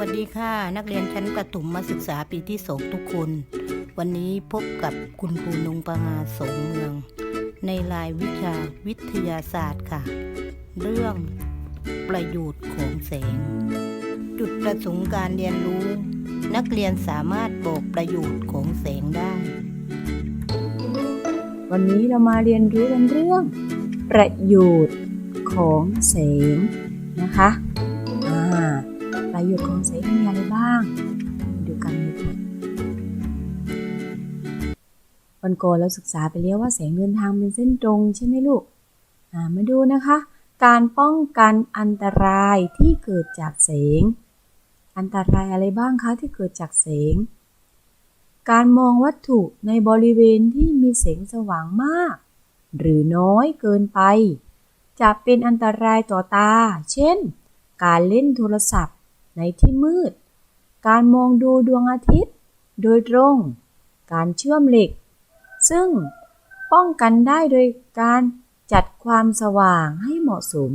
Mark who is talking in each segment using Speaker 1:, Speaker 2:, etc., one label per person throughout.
Speaker 1: วัสดีค่ะ นักเรียนชั้นประถมมาศึกษาปีที่สองทุกคน วันนี้พบกับคุณครูนงประงาสงเมือง ในรายวิชาวิทยาศาสตร์ค่ะ เรื่องประโยชน์ของแสง จุดประสงค์การเรียนรู้ นักเรียนสามารถบอกประโยชน์ของแสงได้
Speaker 2: วันนี้เรามาเรียนรู้กันเรื่อง ประโยชน์ของแสงนะคะ ประโยชน์ของแสงมีอะไรบ้างมาดูกันเลยค่ะวันก่อนเราศึกษาไปแล้วว่าแสงเดินทางเป็นเส้นตรงใช่ไหมลูกมาดูนะคะ การป้องกันอันตรายที่เกิดจากแสง อันตรายอะไรบ้างคะที่เกิดจากแสง การมองวัตถุในบริเวณที่มีแสงสว่างมาก หรือน้อยเกินไป จะเป็นอันตรายต่อตา เช่น การเล่นโทรศัพท์ ในที่มืด การมองดูดวงอาทิตย์ โดยตรง การเชื่อมเหล็ก ซึ่งป้องกันได้โดยการจัดความสว่างให้เหมาะสม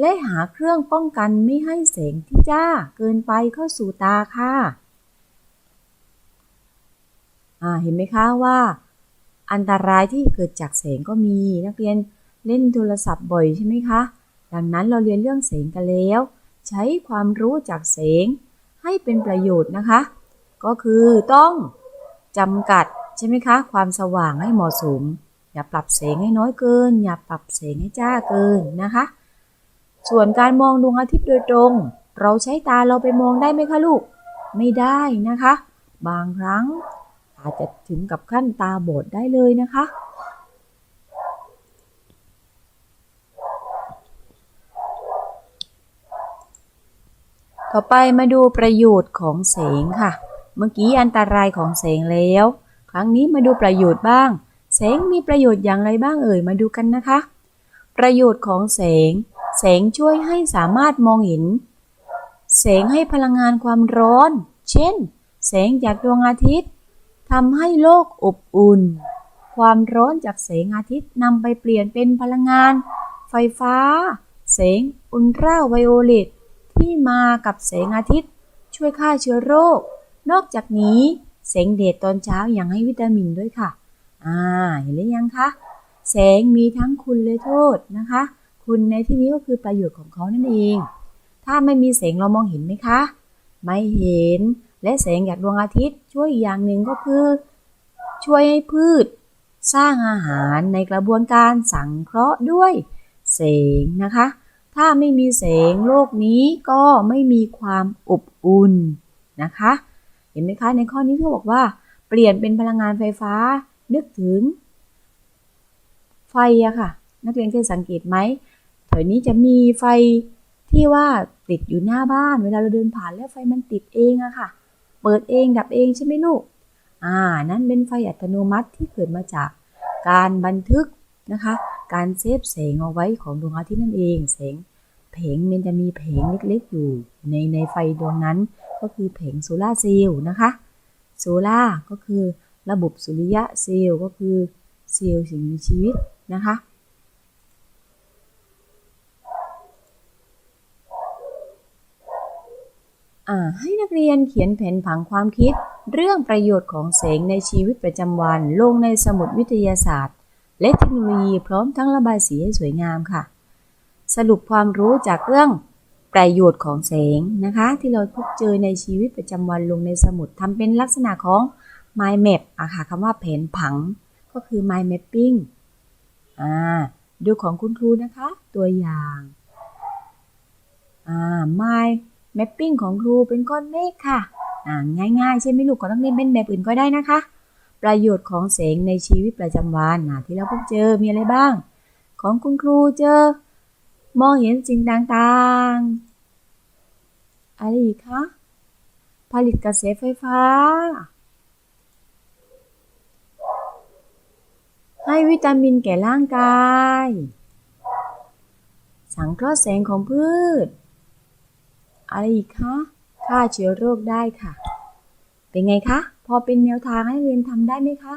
Speaker 2: และหาเครื่องป้องกันไม่ให้แสงที่จ้าเกินไปเข้าสู่ตาค่ะเห็นไหมคะว่า อันตรายที่เกิดจากแสงก็มีนักเรียนเล่นโทรศัพท์บ่อยใช่ไหมคะ ดังนั้นเราเรียนเรื่องแสงกันแล้ว ใช้ความรู้จากแสงให้เป็นประโยชน์นะคะ ก็คือต้องจำกัดใช่ไหมคะ ความสว่างให้เหมาะสม อย่าปรับแสงให้น้อยเกิน อย่าปรับแสงให้จ้าเกินนะคะ ส่วนการมองดวงอาทิตย์โดยตรง เราใช้ตาเราไปมองได้ไหมคะลูก ไม่ได้นะคะ บางครั้งอาจจะถึงกับขั้นตาบอดได้เลยนะคะ ต่อไปมาดูประโยชน์ของแสงค่ะ เมื่อกี้อันตรายของแสงแล้ว ครั้งนี้มาดูประโยชน์บ้างแสงมีประโยชน์อย่างไรบ้างเอ่ยมาดูกันนะคะ ประโยชน์ของแสงแสงช่วยให้สามารถมองเห็นแสงให้พลังงานความร้อน เช่น แสงจากดวงอาทิตย์ทำให้โลกอบอุ่น ความร้อนจากแสงอาทิตย์นำไปเปลี่ยนเป็นพลังงาน ไฟฟ้า แสงอุลตราไวโอเลต ที่มากับแสงอาทิตย์ ช่วยฆ่าเชื้อโรค นอกจากนี้แสงแดดตอนเช้ายังให้วิตามินด้วยค่ะ อ่า เห็นหรือยังคะ แสงมีทั้งคุณและโทษนะคะ คุณในที่นี้ก็คือประโยชน์ของเขานั่นเอง ถ้าไม่มีแสงเรามองเห็นไหมคะ ไม่เห็น และแสงจากดวงอาทิตย์ ช่วยอีกอย่างหนึ่งก็คือ ช่วยให้พืช สร้างอาหารในกระบวนการสังเคราะห์ด้วยแสงนะคะ ถ้าไม่มีแสงโลกนี้ก็ไม่มีความอบอุ่นนะคะ เห็นไหมคะ ในข้อนี้เขาบอกว่า เปลี่ยนเป็นพลังงานไฟฟ้า นึกถึง ไฟอะค่ะ นักเรียนเคยสังเกตไหมแถวนี้จะมีไฟที่ว่าติดอยู่หน้าบ้าน เวลาเราเดินผ่านแล้วไฟมันติดเองอะค่ะ เปิดเองดับเองใช่ไหมลูก อ่า นั่นเป็นไฟอัตโนมัติที่เกิดมาจากการบันทึก นะคะ การเซฟแสงเอาไว้ของดวงอาทิตย์นั่นเอง แสงแผงมันจะมีแผงเล็กๆอยู่ ในในไฟดวงนั้นก็คือแผงโซลาร์เซลล์นะคะโซลาก็คือระบบสุริยะเซลล์ก็คือเซลล์สิ่งมีชีวิตนะคะให้นักเรียนเขียนแผนผังความคิด เรื่องประโยชน์ของแสงในชีวิตประจำวัน ลงในสมุดวิทยาศาสตร์ และเทคโนโลยีพร้อมทั้งระบายสีให้สวยงามค่ะ สรุปความรู้จากเรื่องประโยชน์ของแสงนะคะ ที่เราพบเจอในชีวิตประจำวันลงในสมุดทำเป็นลักษณะของ mind map อะค่ะคำว่าแผนผังก็คือ mind mapping อ่าดูของคุณครูนะคะ ตัวอย่างอ่า mind mapping ของครูเป็นก้อนเมฆค่ะอ่าง่ายๆ ใช่ไหมลูกก็ต้องเล่นเป็นแบบอื่นก็ได้นะคะ ประโยชน์ของแสงในชีวิตประจำวันอ่าที่เราพบเจอมีอะไรบ้าง ของคุณครูเจอ มองเห็นสิ่งต่างๆ อะไรอีกคะ ผลิตกระแสไฟฟ้า ให้วิตามินแก่ร่างกาย สังเคราะห์แสงของพืช อะไรอีกคะฆ่าเชื้อโรคได้ค่ะ เป็นไงคะ อเป็นแนวทางให้เรียนทำได้ไหมคะ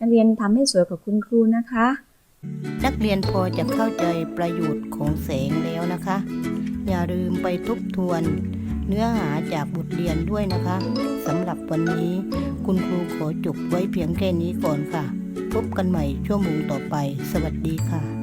Speaker 2: นักเรียนทำให้สวยกับคุณครูนะคะ
Speaker 1: นักเรียนพอจะเข้าใจประโยชน์ของแสงแล้วนะคะ อย่าลืมไปทบทวน เนื้อหาจากบทเรียนด้วยนะคะสำหรับวันนี้ คุณครูขอจบไว้เพียงแค่นี้ก่อนค่ะ พบกันใหม่ชั่วโมงต่อไป สวัสดีค่ะ